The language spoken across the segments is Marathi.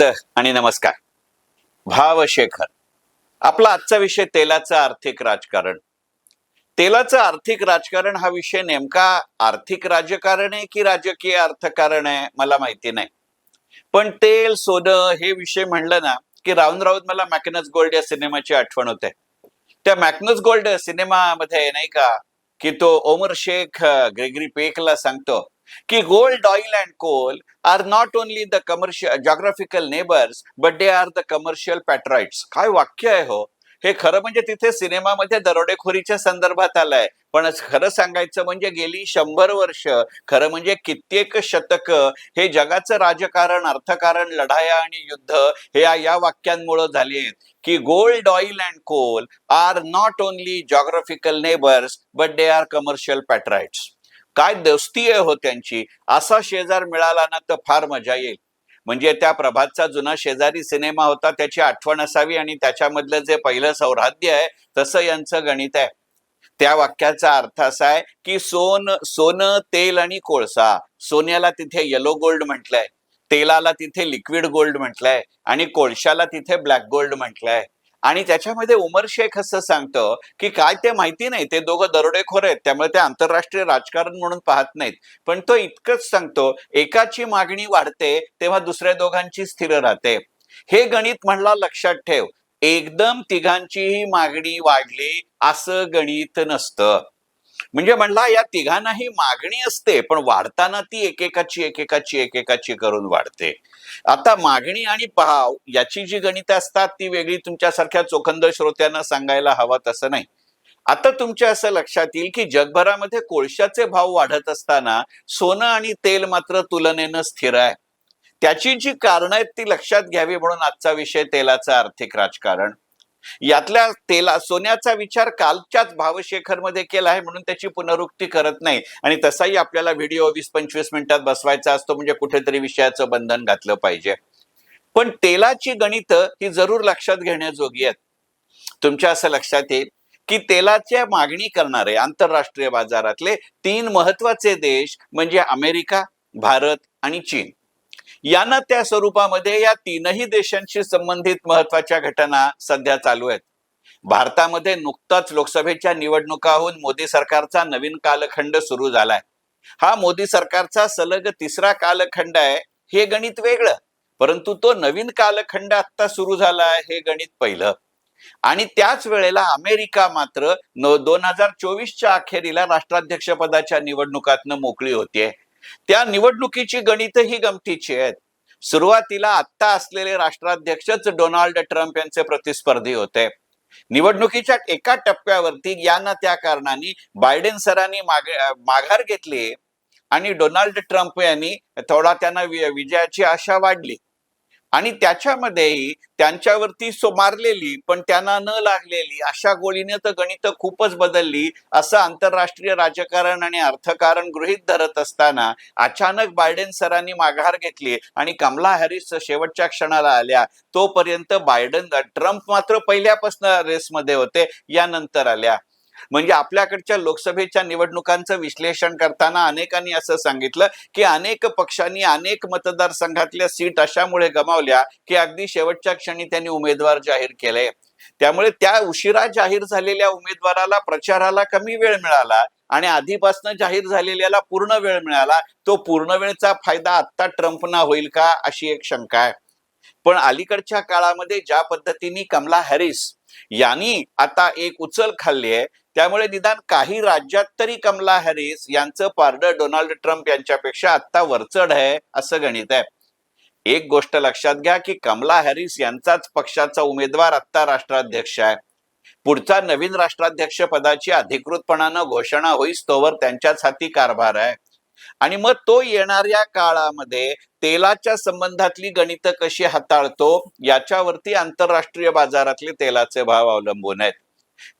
सुप्रभात आणि नमस्कार. भावशेखर. आपला आजचा विषय तेलाचं आर्थिक राजकारण. तेलाचं आर्थिक राजकारण हा विषय नेमका आर्थिक राजकारण आहे की राजकीय अर्थकारण आहे मला माहिती नाही. पण तेल सोनं हे विषय म्हणलं ना की राहून राहून मला मॅकनस गोल्ड या सिनेमाची आठवण होते. त्या मॅकनस गोल्ड सिनेमामध्ये नाही का की तो ओमर शेख ग्रेगरी पेकला सांगतो की gold oil and coal are not only the commercial geographical neighbours but they are the commercial patriots काय वाक्य आहे हो? हे खरं म्हणजे तिथे सिनेमामध्ये दरोडेखोरीच्या संदर्भात आलंय. पण खरं सांगायचं म्हणजे गेली शंभर वर्ष खरं म्हणजे कित्येक शतक हे जगाचं राजकारण अर्थकारण लढाया आणि युद्ध हे या- या वाक्यांमुळे झाली आहेत. की gold oil and coal are not only geographical neighbours but they are commercial patriots काय दोस्ती आहे हो त्यांची? असा शेजार मिळाला ना तर फार मजा येईल. म्हणजे त्या प्रभातचा जुना शेजारी सिनेमा होता त्याची आठवण असावी आणि त्याच्यामधलं जे पहिलं सौराध्य आहे तसं यांचं गणित आहे. त्या वाक्याचा अर्थ असा आहे की सोन सोनं तेल आणि कोळसा. सोन्याला तिथे येलो गोल्ड म्हटलंय. तेलाला तिथे लिक्विड गोल्ड म्हटलंय. आणि कोळशाला तिथे ब्लॅक गोल्ड म्हटलंय. आणि त्याच्यामध्ये उमर शेख असं सांगतं की काय ते माहिती नाही ते दोघं दरोडेखोर आहेत त्यामुळे ते आंतरराष्ट्रीय राजकारण म्हणून पाहत नाहीत. पण तो इतकंच सांगतो एकाची मागणी वाढते तेव्हा दुसऱ्या दोघांची स्थिर राहते. हे गणित म्हणला लक्षात ठेव एकदम तिघांचीही मागणी वाढली असं गणित नसतं. म्हणजे म्हणला या तिघांनाही मागणी असते पण वाढताना ती एकेकाची एकेकाची एकेकाची करून वाढते. आता मागणी आणि पहाव याची जी गणित असतात ती वेगळी तुमच्यासारख्या चोखंद श्रोत्यांना सांगायला हवा तसं नाही. आता तुमच्या असं लक्षात येईल की जगभरामध्ये कोळशाचे भाव वाढत असताना सोनं आणि तेल मात्र तुलनेनं स्थिर आहे. त्याची जी कारणं आहेत ती लक्षात घ्यावी म्हणून आजचा विषय तेलाचं आर्थिक राजकारण. यातल्या तेला सोन्याचा विचार कालच्याच भावशेखरमध्ये केला आहे म्हणून त्याची पुनरुक्ती करत नाही. आणि तसाही आपल्याला व्हिडिओ वीस पंचवीस मिनिटात बसवायचा असतो म्हणजे कुठेतरी विषयाचं बंधन घातलं पाहिजे. पण तेलाची गणित ही जरूर लक्षात घेण्याजोगी आहेत. तुमच्या असं लक्षात येईल की तेलाच्या मागणी करणारे आंतरराष्ट्रीय बाजारातले तीन महत्त्वाचे देश म्हणजे अमेरिका भारत आणि चीन. यानं त्या स्वरूपामध्ये या तीनही देशांशी संबंधित महत्त्वाच्या घटना सध्या चालू आहेत. भारतामध्ये नुकताच लोकसभेच्या निवडणुका होऊन मोदी सरकारचा नवीन कालखंड सुरू झालाय. हा मोदी सरकारचा सलग तिसरा कालखंड आहे हे गणित वेगळं परंतु तो नवीन कालखंड आता सुरू झाला आहे हे गणित पहिलं. आणि त्याच वेळेला अमेरिका मात्र दोन हजार चोवीसच्या अखेरीला राष्ट्राध्यक्ष पदाच्या निवडणुकातनं मोकळी होतीये. त्या निवडणुकीची गणित ही गमतीची आहेत. सुरुवातीला आत्ता असलेले राष्ट्राध्यक्षच डोनाल्ड ट्रम्प यांचे प्रतिस्पर्धी होते. निवडणुकीच्या एका टप्प्यावरती यांना त्या कारणाने बायडेन सरांनी माघार घेतली आणि डोनाल्ड ट्रम्प यांनी थोडा त्यांना वि- विजयाची आशा वाढली. आणि त्याच्यामध्येही त्यांच्यावरती सो मारलेली पण त्यांना न लागलेली अशा गोळीने तर गणित खूपच बदलली असं आंतरराष्ट्रीय राजकारण आणि अर्थकारण गृहीत धरत असताना अचानक बायडेन सरांनी माघार घेतली आणि कमला हॅरिस शेवटच्या क्षणाला आल्या. तोपर्यंत बायडन ट्रम्प मात्र पहिल्यापासून रेसमध्ये होते यानंतर आल्या. म्हणजे आपल्याकडच्या लोकसभेच्या निवडणुकांचं विश्लेषण करताना अनेकांनी असं सांगितलं की अनेक पक्षांनी अनेक मतदारसंघातल्या सीट अशामुळे गमावल्या की अगदी शेवटच्या क्षणी त्यांनी उमेदवार जाहीर केले. त्यामुळे त्या उशिरा जाहीर झालेल्या उमेदवाराला प्रचाराला कमी वेळ मिळाला आणि आधीपासून जाहीर झालेल्याला पूर्ण वेळ मिळाला तो पूर्ण वेळचा फायदा आत्ता ट्रम्पना होईल का अशी एक शंका आहे. पण अलीकडच्या काळामध्ये ज्या पद्धतीने कमला हॅरिस यांनी आता एक उचल खाल्ली आहे त्यामुळे निदान काही राज्यात तरी कमला हॅरिस यांचं पारडं डोनाल्ड ट्रम्प यांच्यापेक्षा आत्ता वरचढ आहे असं गणित आहे. एक गोष्ट लक्षात घ्या की कमला हॅरिस यांचाच पक्षाचा उमेदवार आत्ता राष्ट्राध्यक्ष आहे. पुढचा नवीन राष्ट्राध्यक्ष पदाची अधिकृतपणानं घोषणा होईस तोवर त्यांच्याच हाती कारभार आहे. आणि मग तो येणाऱ्या काळामध्ये तेलाच्या संबंधातली गणितं कशी हाताळतो याच्यावरती आंतरराष्ट्रीय बाजारातले तेलाचे भाव अवलंबून आहेत.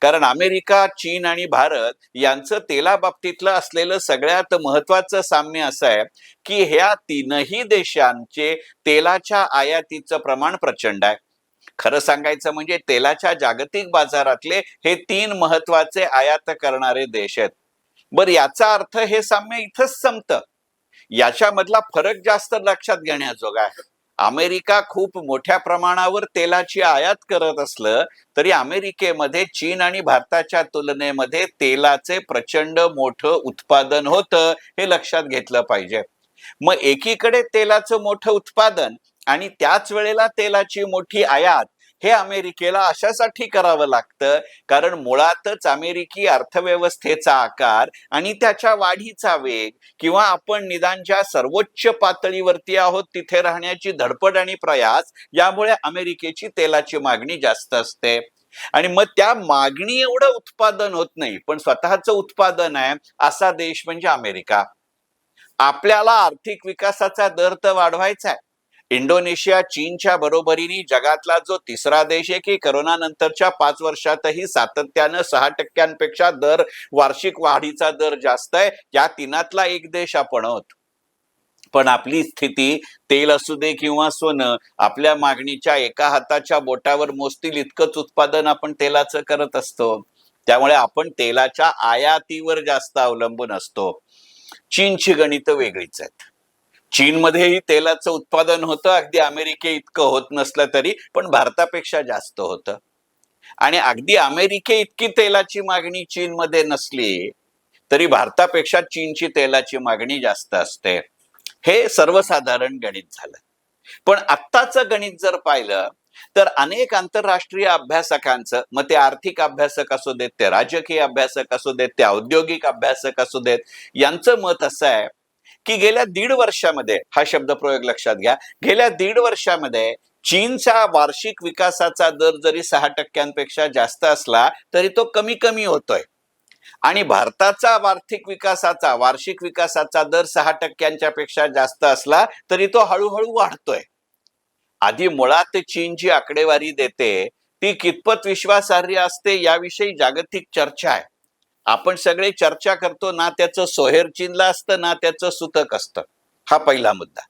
कारण अमेरिका चीन आणि भारत यांचं तेलाबाबतीतलं असलेलं सगळ्यात महत्वाचं साम्य असं आहे की ह्या तीनही देशांचे तेलाच्या आयातीचं प्रमाण प्रचंड आहे. खरं सांगायचं म्हणजे तेलाच्या जागतिक बाजारातले हे तीन महत्त्वाचे आयात करणारे देश आहेत. बर याचा अर्थ हे साम्य इथंच संपतं. याच्यामधला फरक जास्त लक्षात घेण्याजोगा आहे. अमेरिका खूप मोठ्या प्रमाणावर तेलाची आयात करत असलं तरी अमेरिकेमध्ये चीन आणि भारताच्या तुलनेमध्ये तेलाचे प्रचंड मोठं उत्पादन होतं हे लक्षात घेतलं पाहिजे. मग एकीकडे तेलाचं मोठं उत्पादन आणि त्याच वेळेला तेलाची मोठी आयात हे अमेरिकेला अशासाठी करावं लागतं कारण मुळातच अमेरिकी अर्थव्यवस्थेचा आकार आणि त्याच्या वाढीचा वेग किंवा आपण निदान ज्या सर्वोच्च पातळीवरती आहोत तिथे राहण्याची धडपड आणि प्रयास यामुळे अमेरिकेची तेलाची मागणी जास्त असते. आणि मग त्या मागणी एवढं उत्पादन होत नाही पण स्वतःचं उत्पादन आहे असा देश म्हणजे अमेरिका. आपल्याला आर्थिक विकासाचा दर तर वाढवायचा आहे. इंडोनेशिया चीनच्या बरोबरीने जगातला जो तिसरा देश आहे की करोना नंतरच्या पाच वर्षातही सातत्यानं सहा टक्क्यांपेक्षा दर वार्षिक वाढीचा दर जास्त आहे. या तिनातला एक देश आपण आहोत. पण आपली स्थिती तेल असू दे किंवा सोनं आपल्या मागणीच्या एका हाताच्या बोटावर मोजतील इतकंच उत्पादन आपण तेलाचं करत असतो. त्यामुळे आपण तेलाच्या आयातीवर जास्त अवलंबून असतो. चीनची गणितं वेगळीच आहेत. चीनमध्येही तेलाचं उत्पादन होतं. अगदी अमेरिके इतकं होत नसलं तरी पण भारतापेक्षा जास्त होतं. आणि अगदी अमेरिके इतकी तेलाची मागणी चीनमध्ये नसली तरी भारतापेक्षा चीनची तेलाची मागणी जास्त असते. हे सर्वसाधारण गणित झालं. पण आत्ताचं गणित जर पाहिलं तर अनेक आंतरराष्ट्रीय अभ्यासकांचं मग ते आर्थिक अभ्यासक असू देत ते राजकीय अभ्यासक असू देत ते औद्योगिक अभ्यासक असू देत यांचं मत असं आहे की गेल्या दीड वर्षामध्ये हा शब्दप्रयोग लक्षात घ्या गेल्या दीड वर्षामध्ये चीनचा वार्षिक विकासाचा दर जरी सहा टक्क्यांपेक्षा जास्त असला तरी तो कमी कमी होतोय. आणि भारताचा आर्थिक विकासाचा वार्षिक विकासाचा दर सहा टक्क्यांच्या पेक्षा जास्त असला तरी तो हळूहळू वाढतोय. आधी मुळात चीन जी आकडेवारी देते ती कितपत विश्वासार्ह असते याविषयी जागतिक चर्चा आहे. आपण सगळे चर्चा करतो ना त्याचं सोहेर चीनला असतं ना त्याचं सुतक असतं. हा पहिला मुद्दा.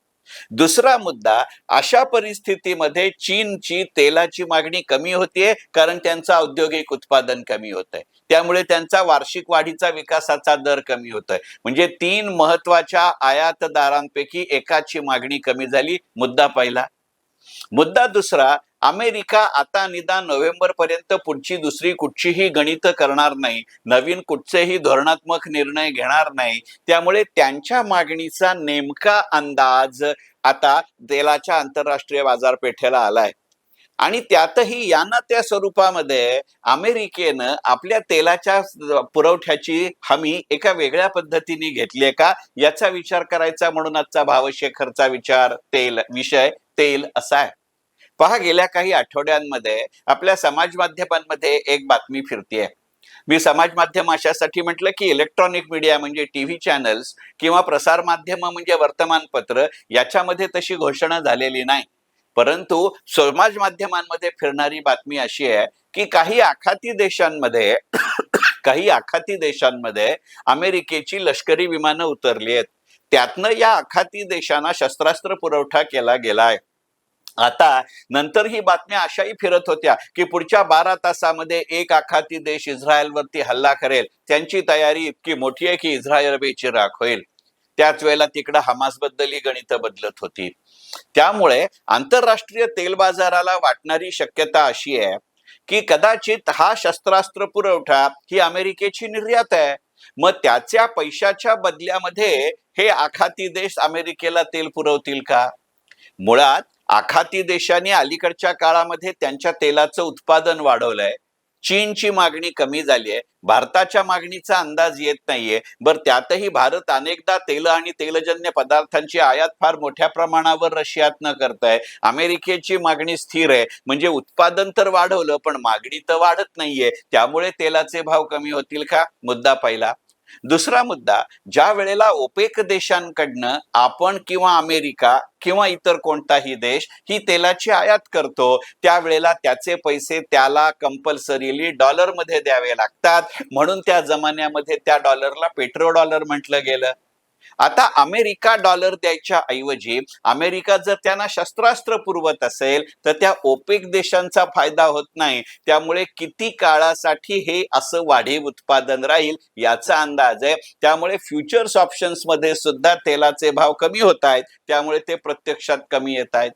दुसरा मुद्दा अशा परिस्थितीमध्ये चीनची तेलाची मागणी कमी होतीये कारण त्यांचं औद्योगिक उत्पादन कमी होत आहे त्यामुळे त्यांचा वार्षिक वाढीचा विकासाचा दर कमी होतोय. म्हणजे तीन महत्त्वाच्या आयातदारांपैकी एकाची मागणी कमी झाली. मुद्दा पहिला. मुद्दा दुसरा अमेरिका आता निदान नोव्हेंबर पर्यंत पुढची दुसरी कुठचीही गणित करणार नाही नवीन कुठचेही धोरणात्मक निर्णय घेणार नाही त्यामुळे त्यांच्या मागणीचा नेमका अंदाज आता तेलाच्या आंतरराष्ट्रीय बाजारपेठेला आलाय. आणि त्यातही यांना त्या स्वरूपामध्ये अमेरिकेनं आपल्या तेलाच्या पुरवठ्याची हमी एका वेगळ्या पद्धतीने घेतली का? याचा विचार करायचा म्हणून आजचा भावशेखरचा विचार तेल विषय. तेल असा आहे. पहा गेल्या काही आठवड्यांमध्ये आपल्या समाज माध्यमांमध्ये एक बातमी फिरतीये. मी समाज माध्यम अशासाठी म्हटलं की इलेक्ट्रॉनिक मीडिया म्हणजे टीव्ही चॅनल्स किंवा प्रसार माध्यम म्हणजे वर्तमानपत्र याच्यामध्ये तशी घोषणा झालेली नाही. परंतु समाज माध्यमांमध्ये फिरणारी बातमी अशी आहे की काही आखाती देशांमध्ये काही आखाती देशांमध्ये अमेरिकेची लष्करी विमानं उतरली आहेत. त्यातनं या आखाती देशांना शस्त्रास्त्र पुरवठा केला गेलाय. आता नंतर ही बातम्या अशाही फिरत होत्या की पुढच्या बारा तासामध्ये एक आखाती देश इस्रायलवरती हल्ला करेल. त्यांची तयारी इतकी मोठी आहे की इस्रायल बेचिराख होईल. त्याच वेळेला तिकडं हमास ही गणितं बदलत होती. त्यामुळे आंतरराष्ट्रीय तेल बाजाराला वाटणारी शक्यता अशी आहे की कदाचित हा शस्त्रास्त्र पुरवठा ही अमेरिकेची निर्यात आहे. मग त्याच्या पैशाच्या बदल्यामध्ये हे आखाती देश अमेरिकेला तेल पुरवतील का? मुळात आखाती देशांनी अलीकडच्या काळामध्ये त्यांच्या तेलाचं उत्पादन वाढवलंय. चीनची मागणी कमी झाली आहे. भारताच्या मागणीचा अंदाज येत नाहीये. बर त्यातही भारत अनेकदा तेल आणि तेलजन्य पदार्थांची आयात फार मोठ्या प्रमाणावर रशियातनं करत आहे अमेरिकेची मागणी स्थिर आहे. म्हणजे उत्पादन तर वाढवलं पण मागणी तर वाढत नाहीये. त्यामुळे तेलाचे भाव कमी होतील का? मुद्दा पहिला. दुसरा मुद्दा ज्या वेळेला ओपेक देशांकडनं आपण किंवा अमेरिका किंवा इतर कोणताही देश ही तेलाची आयात करतो त्यावेळेला त्याचे पैसे त्याला कंपल्सरीली डॉलरमध्ये द्यावे लागतात. म्हणून त्या जमान्यामध्ये त्या डॉलरला पेट्रो डॉलर म्हटलं गेलं. आता अमेरिका डॉलर द्यायच्या ऐवजी अमेरिका जर त्यांना शस्त्रास्त्र पुरवत असेल तर त्या ओपेक देशांचा फायदा होत नाही. त्यामुळे किती काळासाठी हे असं वाढीव उत्पादन राहील याचा अंदाज आहे. त्यामुळे फ्युचर्स ऑप्शन्समध्ये सुद्धा तेलाचे भाव कमी होत आहेत. त्यामुळे ते प्रत्यक्षात कमी येत आहेत.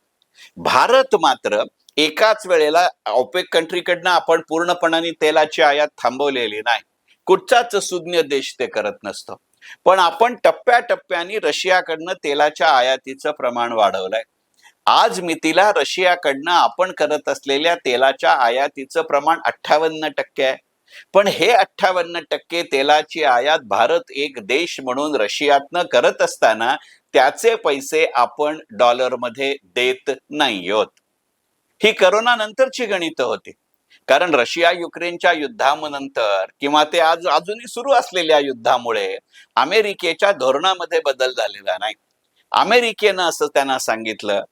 भारत मात्र एकाच वेळेला ओपेक कंट्रीकडनं आपण पूर्णपणाने तेलाची आयात थांबवलेली नाही. कुठचाच सुज्ञ देश ते करत नसतो. पण आपण टप्प्याटप्प्याने रशियाकडनं तेलाच्या आयातीचं प्रमाण वाढवलंय. आज मितीला रशियाकडनं आपण करत असलेल्या तेलाच्या आयातीचं प्रमाण अठ्ठावन्न टक्के आहे. पण हे अठ्ठावन्न टक्के तेलाची आयात भारत एक देश म्हणून रशियातनं करत असताना त्याचे पैसे आपण डॉलरमध्ये देत नाही आहोत ही करोना नंतरची गणित होती. कारण रशिया युक्रेनच्या युद्धानंतर किंवा ते आज अजूनही सुरू असलेल्या युद्धामुळे अमेरिकेच्या धोरणामध्ये बदल झालेला नाही. अमेरिकेनं असं त्यांना सांगितलं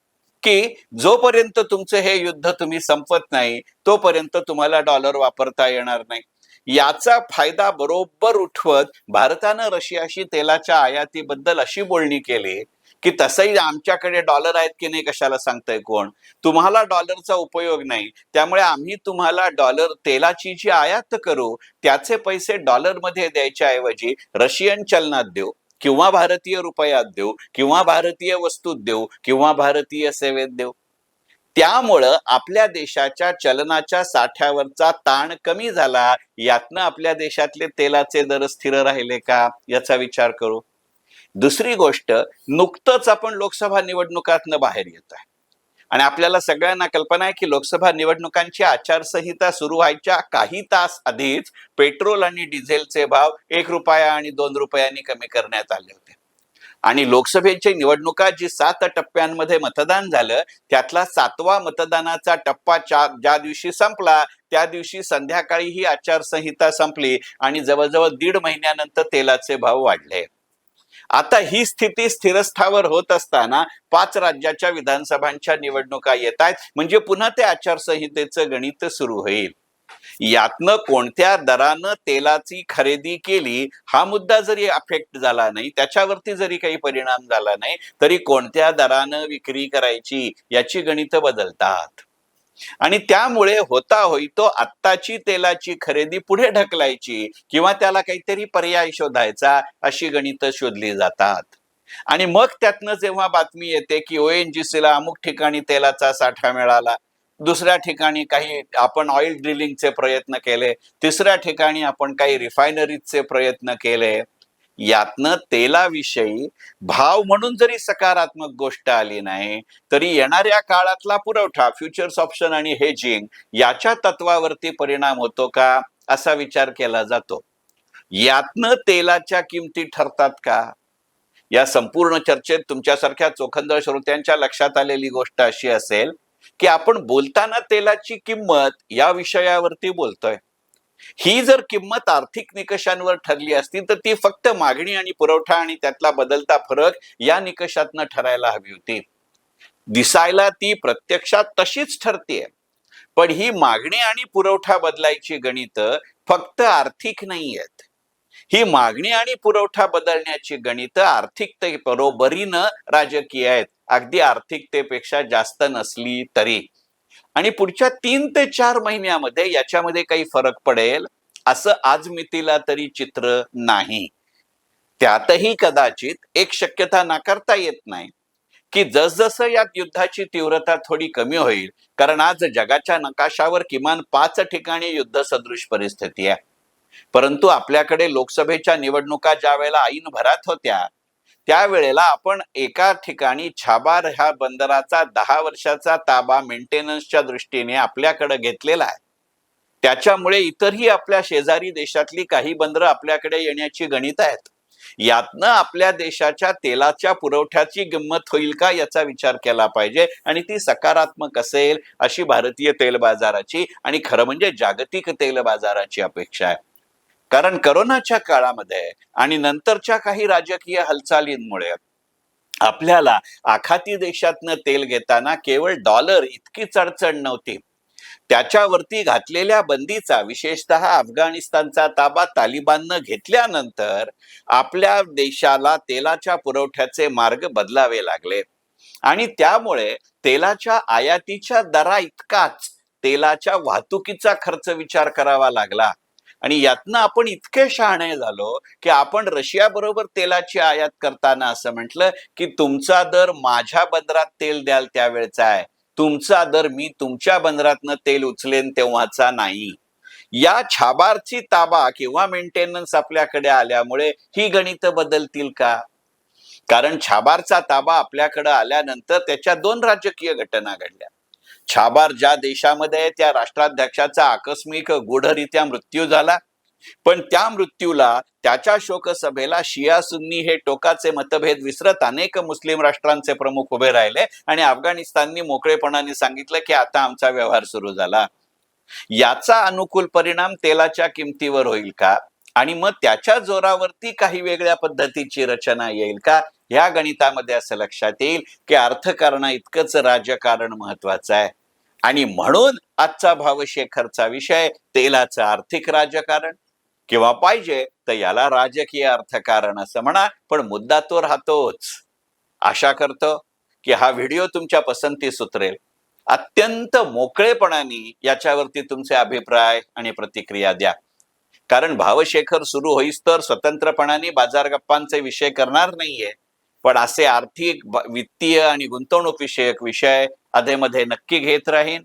की जोपर्यंत तुमचं हे युद्ध तुम्ही संपत नाही तोपर्यंत तुम्हाला डॉलर वापरता येणार नाही. याचा फायदा बरोबर उठवत भारतानं रशियाशी तेलाच्या आयातीबद्दल अशी बोलणी केली की तसंही आमच्याकडे डॉलर आहेत की नाही कशाला सांगताय कोण? तुम्हाला डॉलरचा उपयोग नाही. त्यामुळे आम्ही तुम्हाला डॉलर तेलाची जी आयात करू त्याचे पैसे डॉलरमध्ये द्यायच्या ऐवजी रशियन चलनात देऊ किंवा भारतीय रुपयात देऊ किंवा भारतीय वस्तूत देऊ किंवा भारतीय सेवेत देऊ. त्यामुळं आपल्या देशाच्या चलनाच्या साठ्यावरचा ताण कमी झाला. यातनं आपल्या देशातले तेलाचे दर स्थिर राहिले का? याचा विचार करू. दुसरी गोष्ट नुकतंच आपण लोकसभा निवडणुकातनं बाहेर येत आहे. आणि आपल्याला सगळ्यांना कल्पना आहे की लोकसभा निवडणुकांची आचारसंहिता सुरू व्हायच्या काही तास आधीच पेट्रोल आणि डिझेलचे भाव एक रुपया आणि दोन रुपयांनी कमी करण्यात आले होते. आणि लोकसभेची निवडणुका जी सात टप्प्यांमध्ये मतदान झालं त्यातला सातवा मतदानाचा टप्पा चार ज्या दिवशी संपला त्या दिवशी संध्याकाळी ही आचारसंहिता संपली आणि जवळजवळ दीड महिन्यानंतर तेलाचे भाव वाढले. आता ही स्थिती स्थिरस्थावर होत असताना पाच राज्याच्या विधानसभांच्या निवडणुका येत आहेत. म्हणजे पुन्हा ते आचारसंहितेचं गणित सुरू होईल. यातनं कोणत्या दरानं तेलाची खरेदी केली हा मुद्दा जरी अफेक्ट झाला नाही त्याच्यावरती जरी काही परिणाम झाला नाही तरी कोणत्या दरानं विक्री करायची याची गणितं बदलतात. आणि त्यामुळे होता होई तो आत्ताची तेलाची खरेदी पुढे ढकलायची किंवा त्याला काहीतरी पर्याय शोधायचा अशी गणितं शोधली जातात. आणि मग त्यातनं जेव्हा बातमी येते की ओएनजीसीला अमुक ठिकाणी तेलाचा साठा मिळाला दुसऱ्या ठिकाणी काही आपण ऑइल ड्रिलिंगचे प्रयत्न केले तिसऱ्या ठिकाणी आपण काही रिफायनरीजचे प्रयत्न केले यातनं तेलाविषयी भाव म्हणून जरी सकारात्मक गोष्ट आली नाही तरी येणाऱ्या काळातला पुरवठा फ्युचर्स ऑप्शन आणि हेजिंग याच्या तत्वावरती परिणाम होतो का असा विचार केला जातो. यातनं तेलाच्या किमती ठरतात का? या संपूर्ण चर्चेत तुमच्यासारख्या चोखंदळ श्रोत्यांच्या लक्षात आलेली गोष्ट अशी असेल की आपण बोलताना तेलाची किंमत या विषयावरती बोलतोय. ही जर किंमत आर्थिक निकषांवर ठरली असती तर ती फक्त मागणी आणि पुरवठा आणि त्यातला बदलता फरक या निकषातनं ठरायला हवी होती. दिसायला ती प्रत्यक्षात तशीच ठरते पण ही मागणी आणि पुरवठा बदलायची गणित फक्त आर्थिक नाही आहेत ही मागणी आणि पुरवठा बदलण्याची गणित आर्थिकते बरोबरीनं राजकीय आहेत. अगदी आर्थिकतेपेक्षा जास्त नसली तरी. आणि पुढच्या तीन ते चार महिन्यामध्ये याच्यामध्ये काही फरक पडेल असं आज मितीला तरी चित्र नाही. त्यातही कदाचित एक शक्यता नाकारता येत नाही की जसजसं या युद्धाची तीव्रता थोडी कमी होईल कारण आज जगाच्या नकाशावर किमान पाच ठिकाणी युद्ध सदृश परिस्थिती आहे. परंतु आपल्याकडे लोकसभेच्या निवडणुका ज्या वेळेला ऐन भरात होत्या त्यावेळेला आपण एका ठिकाणी छाबार ह्या बंदराचा दहा वर्षाचा ताबा मेंटेनन्सच्या दृष्टीने आपल्याकडे घेतलेला आहे. त्याच्यामुळे इतरही आपल्या शेजारी देशातली काही बंदरं आपल्याकडे येण्याची गणित आहेत. यातनं आपल्या देशाच्या तेलाच्या पुरवठ्याची किंमत होईल का याचा विचार केला पाहिजे आणि ती सकारात्मक असेल अशी भारतीय तेल बाजाराची आणि खरं म्हणजे जागतिक तेल बाजाराची अपेक्षा आहे. कारण करोनाच्या काळामध्ये आणि नंतरच्या काही राजकीय हालचालींमुळे आपल्याला आखाती देशातनं तेल घेताना केवळ डॉलर इतकीच अडचण नव्हती. त्याच्यावरती घातलेल्या बंदीचा विशेषतः अफगाणिस्तानचा ताबा तालिबाननं घेतल्यानंतर आपल्या देशाला तेलाच्या पुरवठ्याचे मार्ग बदलावे लागले. आणि त्यामुळे तेलाच्या आयातीच्या दरा इतकाच तेलाच्या वाहतुकीचा खर्च विचार करावा लागला. आणि यातनं आपण इतके शहाणे झालो की आपण रशिया बरोबर तेलाची आयात करताना असं म्हटलं की तुमचा दर माझ्या बंदरात तेल द्याल त्यावेळचा आहे. तुमचा दर मी तुमच्या बंदरातनं तेल उचलेन तेव्हाचा नाही. या छाबारची ताबा किंवा मेंटेनन्स आपल्याकडे आल्यामुळे ही गणित बदलतील का? कारण छाबारचा ताबा आपल्याकडे आल्यानंतर त्याच्या दोन राजकीय घटना घडल्या. छाबार ज्या देशामध्ये त्या राष्ट्राध्यक्षाचा आकस्मिक गूढरित्या मृत्यू झाला. पण त्या मृत्यूला त्याच्या शोकसभेला शिया सुन्नी हे टोकाचे मतभेद विसरत अनेक मुस्लिम राष्ट्रांचे प्रमुख उभे राहिले आणि अफगाणिस्ताननी मोकळेपणाने सांगितलं की आता आमचा व्यवहार सुरू झाला. याचा अनुकूल परिणाम तेलाच्या किमतीवर होईल का? आणि मग त्याच्या जोरावरती काही वेगळ्या पद्धतीची रचना येईल का? ह्या गणितामध्ये असं लक्षात येईल की अर्थकारणा इतकंच राजकारण महत्वाचं आहे. आणि म्हणून आजचा भावशेखरचा विषय तेलाचं आर्थिक राजकारण किंवा पाहिजे तर याला राजकीय अर्थकारण असं म्हणा पण मुद्दा तो राहतोच. आशा करतो की हा व्हिडिओ तुमच्या पसंतीस उतरेल अत्यंत मोकळेपणाने याच्यावरती तुमचे अभिप्राय आणि प्रतिक्रिया द्या. कारण भावशेखर सुरू होईस तर स्वतंत्रपणाने बाजार गप्पांचे विषय करणार नाहीये. पण असे आर्थिक वित्तीय आणि गुंतवणूक विषयक विषय अधेमध्ये नक्की घेत राहीन.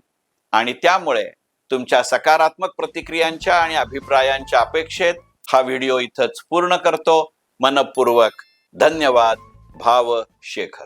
आणि त्यामुळे तुमच्या सकारात्मक प्रतिक्रियांच्या आणि अभिप्रायांच्या अपेक्षेत हा व्हिडिओ इथंच पूर्ण करतो. मनपूर्वक धन्यवाद. भाव शेखर